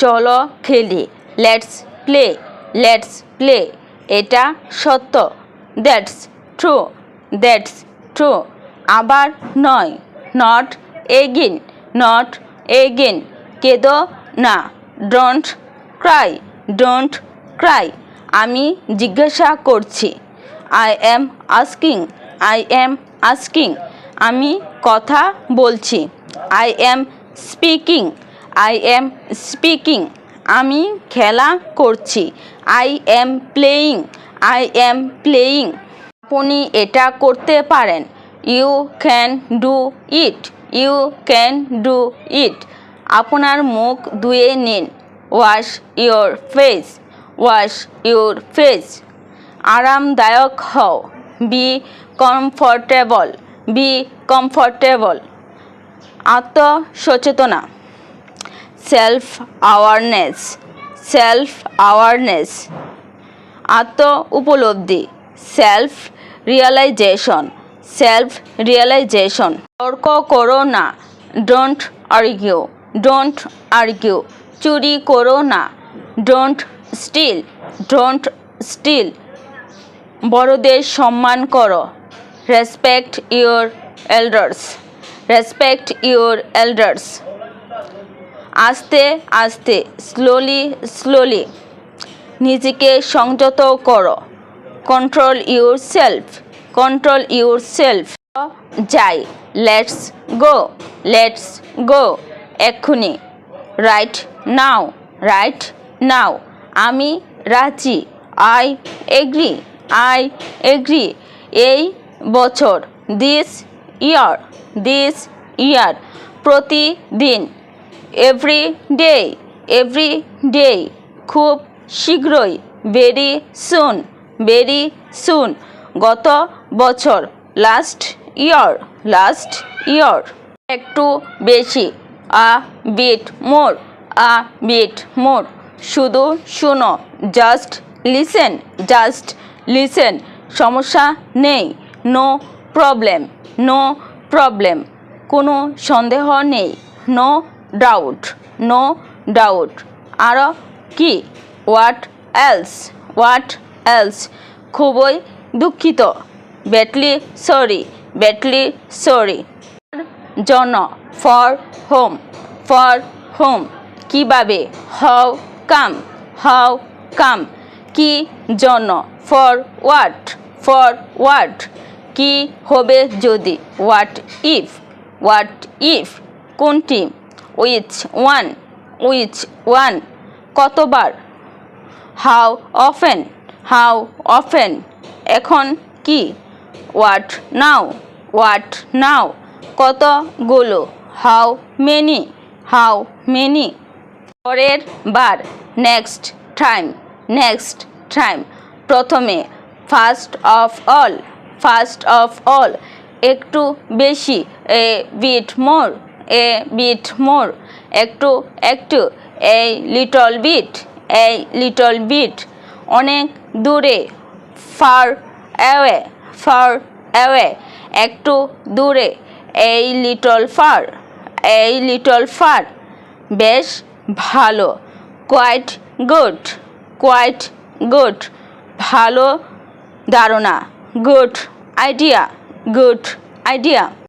চলো খেলি। Let's play let's play এটা সত্য। দ্যাটস ট্রু দ্যাটস ট্রু আবার নয়। নট এগিন নট এগিন কেঁদো না। ডোন্ট ক্রাই ডোন্ট ক্রাই আমি জিজ্ঞাসা করছি। I am asking I am asking আমি কথা বলছি। I am speaking I am speaking আমি খেলা করছি। I am playing I am playing আপনি এটা করতে পারেন। You can do it you can do it আপনার মুখ ধুয়ে নিন। Wash your face wash your face আরামদায়ক হও। বি কমফর্টেবল বি কমফর্টেবল আত্মসচেতনা। সেলফ অ্যাওয়ারনেস সেলফ অ্যাওয়ারনেস আত্ম উপলব্ধি সেলফ রিয়েলাইজেশন সেলফ রিয়েলাইজেশন তর্ক করো না ডোন্ট আর্গিউ ডোন্ট আর্গিউ চুরি করো না ডোন্ট স্টিল ডোন্ট স্টিল বড়দের সম্মান করো respect your elders respect your elders আস্তে আস্তে স্লোলি স্লোলি নিজেকে সংযত করো। Control yourself control yourself যাই লেটস গো লেটস গো এক্ষুনি। রাইট নাও রাইট নাও আমি রাজি। আই এগ্রি আই এগ্রি এই বছর দিস ইয়ার দিস ইয়ার প্রতিদিন। এভরি ডে এভরি ডে খুব শীঘ্রই ভেরি সুন ভেরি সুন গত বছর লাস্ট ইয়ার লাস্ট ইয়ার একটু বেশি a bit more a bit more শুধু শুনো জাস্ট লিসেন জাস্ট লিসেন সমস্যা নেই নো প্রবলেম নো প্রবলেম কোনো সন্দেহ নেই নো ডাউট নো ডাউট আরও কি? হোয়াট এলস হোয়াট এলস খুবই দুঃখিত। ব্যাটলি সরি ব্যাটলি সরি জন্য। ফর হোম ফর হোম কীভাবে? হাউ কাম হাউ কাম কি জন্য? ফর হোয়াট ফর হোয়াট কি হবে যদি? হোয়াট ইফ হোয়াট ইফ কোনটি? উইচ ওয়ান উইচ ওয়ান, কতবার? হাউ অফেন হাউ অফেন, এখন কি? হোয়াট নাও হোয়াট নাও, কতগুলো? How many how many. পরের বার, নেক্সট টাইম নেক্সট টাইম। প্রথমে, first of all, first of all, একটু বেশি, এ বিট মোর। এ বিট মোর একটু একটু এই লিটল বিট এই লিটল বিট অনেক দূরে ফার অ্যাওয়ে ফার অ্যাওয়ে একটু দূরে এই লিটল ফার এই লিটল ফার বেশ ভালো কোয়াইট গুড কোয়াইট গুড ভালো ধারণা গুড আইডিয়া গুড আইডিয়া